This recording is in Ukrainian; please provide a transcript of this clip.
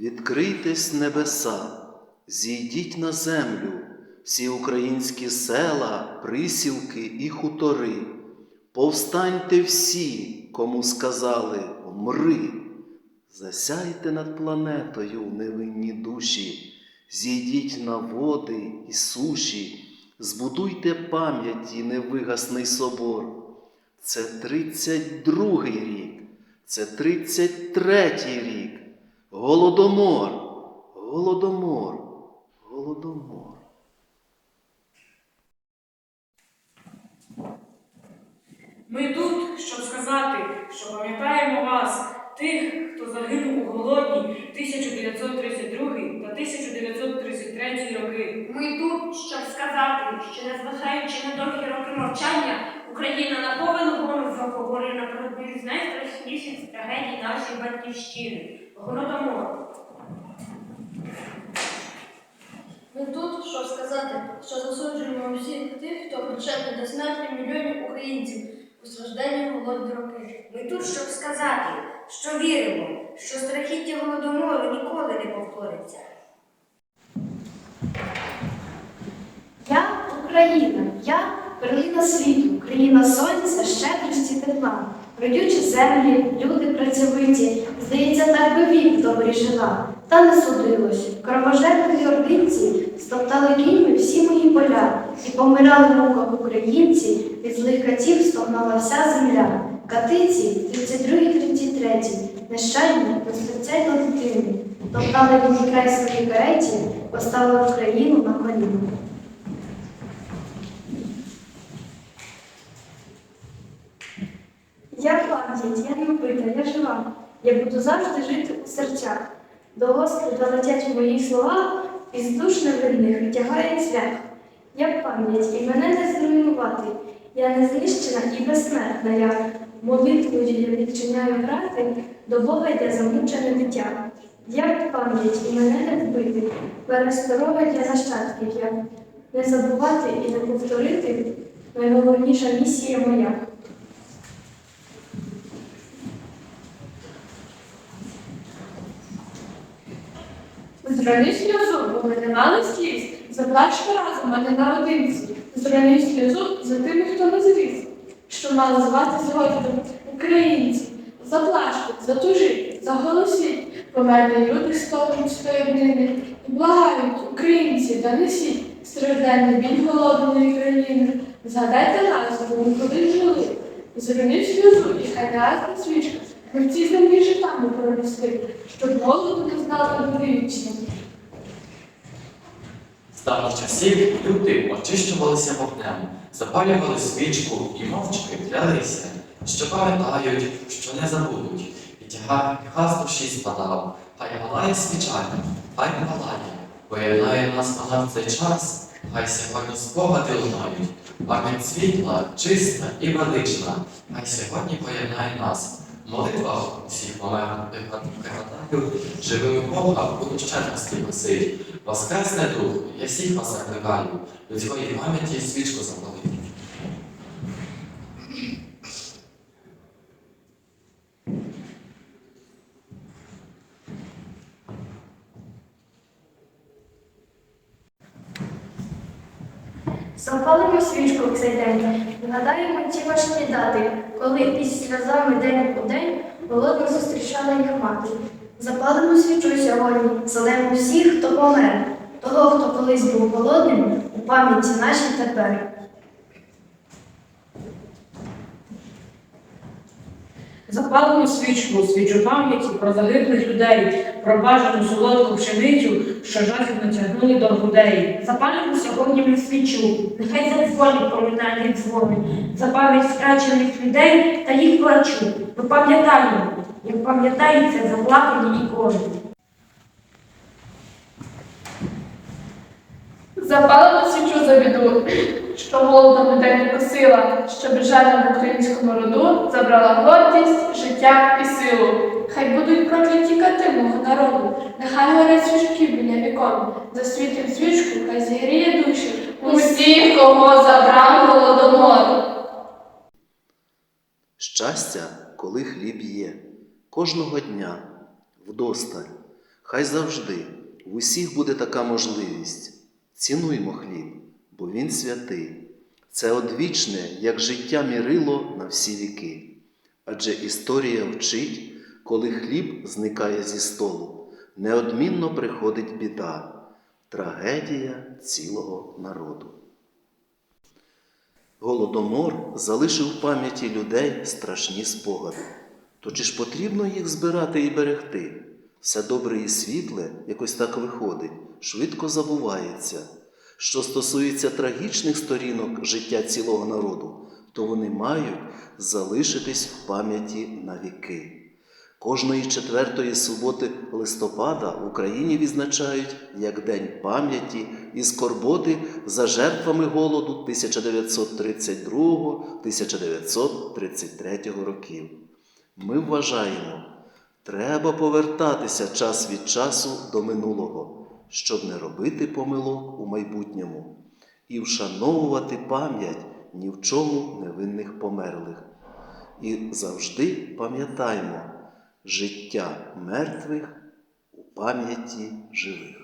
Відкрийтесь небеса, зійдіть на землю, всі українські села, присілки і хутори. Повстаньте всі, кому сказали мри. Засяйте над планетою невинні душі, зійдіть на води і суші, збудуйте пам'яті невигасний собор. Це 32-й рік, це 33-й рік. Голодомор, голодомор, голодомор. Ми тут, щоб сказати, що пам'ятаємо вас, тих, хто загинув у голодні 1932 та 1933 роки. Ми тут, щоб сказати, що незважаючи на довгі роки мовчання, Україна на повен голос заговорила про одну з найстрашніших трагедій нашої батьківщини голодомор. Ми тут, щоб сказати, що засуджуємо всіх тих, хто причетний до смерті мільйонів українців у стражданні голодні роки. Ми тут, щоб сказати, що віримо, що страхіття голодомору ніколи не повториться. Я Україна, я перлина світу, країна сонця, щедрості тепла. Родючі землі, люди працьовиті, здається, так би вік добрі жила. Та не судилось. Кровожерливі ординці стоптали кіньми всі мої поля, і помирали в муках українці, від злих катів стогнала вся земля. Катиці 32-33, нещадні, розпецять до дитини, топтали він край свої кареті, поставили Україну на коліна. Я пам'ять, я не вбита, я жива. Я буду завжди жити у серцях. До Господа летять мої слова, і з душ невинних витягає цвях. Я пам'ять, і мене не зруйнувати. Я не знищена і безсмертна я. Молитвою я відчиняю грати, до Бога йде замучене дитя. Я пам'ять, і мене не вбити, пересторога для нащадків я. Не забувати і не повторити найголовніша місія моя. Зрони сльозу, бо ми не мали сліз, заплачте разом, а не наодинці. Зрони сльозу за тими, хто не зріс, що мали звати згодом українці. Заплачте, затужіть, заголосіть, померли люди стогнуть днини. І благають, українці, та несіть стражденний біль голодної країни. Згадайте нас, бо ми колись жили. Зрони сльозу, і хай гасна свічка, ми в цій землі житами проросли, щоб голоду не знали вічні. З давніх часів люди очищувалися вогнем, запалювали свічку і мовчки клялися, що пам'ятають, що не забудуть. І тягар з душі спадав, хай палає свіча, хай не палає, поєднає нас вона в цей час, хай сьогодні спогади лунають, пам'ять світла, чиста і велична, хай сьогодні поєднає нас. В всіх померлих пригадаю, живими Бога будуть щедрості носить. Воскресне дух, я всіх вас закликаю, людської пам'яті свічку запалити. Запалимо свічку в цей день, нагадаємо ті важкі дати, коли із сльозами день у день голодно зустрічала їх мати. Запалимо свічу сьогодні, зalемо всіх, хто помер, того, хто колись був голодним, у пам'яті нашій тепер. Запалимо свічку, свічу пам'яті про загиблих людей, про бажану солодку пшеницю, що жахів натягнули до грудей. Запалимо сьогодні ми свічу, нехай задзвонить поминальний дзвони, за пам'ять втрачених людей та їх плачу. Ми пам'ятаємо, як пам'ятається заплакані ікони. Запалимо свічу за біду, що голодом людей не косила, що в українському роду забрала гордість, життя і силу. Хай будуть прокляті кати мого народу, нехай горять свічки біля вікон, засвітим свічку, хай зігріє душі усіх, кого забрав голодомор. Щастя, коли хліб є, кожного дня, вдосталь, Хай завжди в усіх буде така можливість. Цінуймо хліб, бо він святий. Це одвічне, як життя мірило на всі віки. Адже історія вчить, коли хліб зникає зі столу, неодмінно приходить біда, трагедія цілого народу. Голодомор залишив в пам'яті людей страшні спогади. То чи ж потрібно їх збирати і берегти? Все добре і світле якось так виходить, швидко забувається. Що стосується трагічних сторінок життя цілого народу, то вони мають залишитись в пам'яті на віки. Кожної четвертої суботи листопада в Україні відзначають як День пам'яті і скорботи за жертвами голоду 1932-1933 років. Ми вважаємо, треба повертатися час від часу до минулого, щоб не робити помилок у майбутньому і вшановувати пам'ять ні в чому невинних померлих. І завжди пам'ятаймо, життя мертвих у пам'яті живих.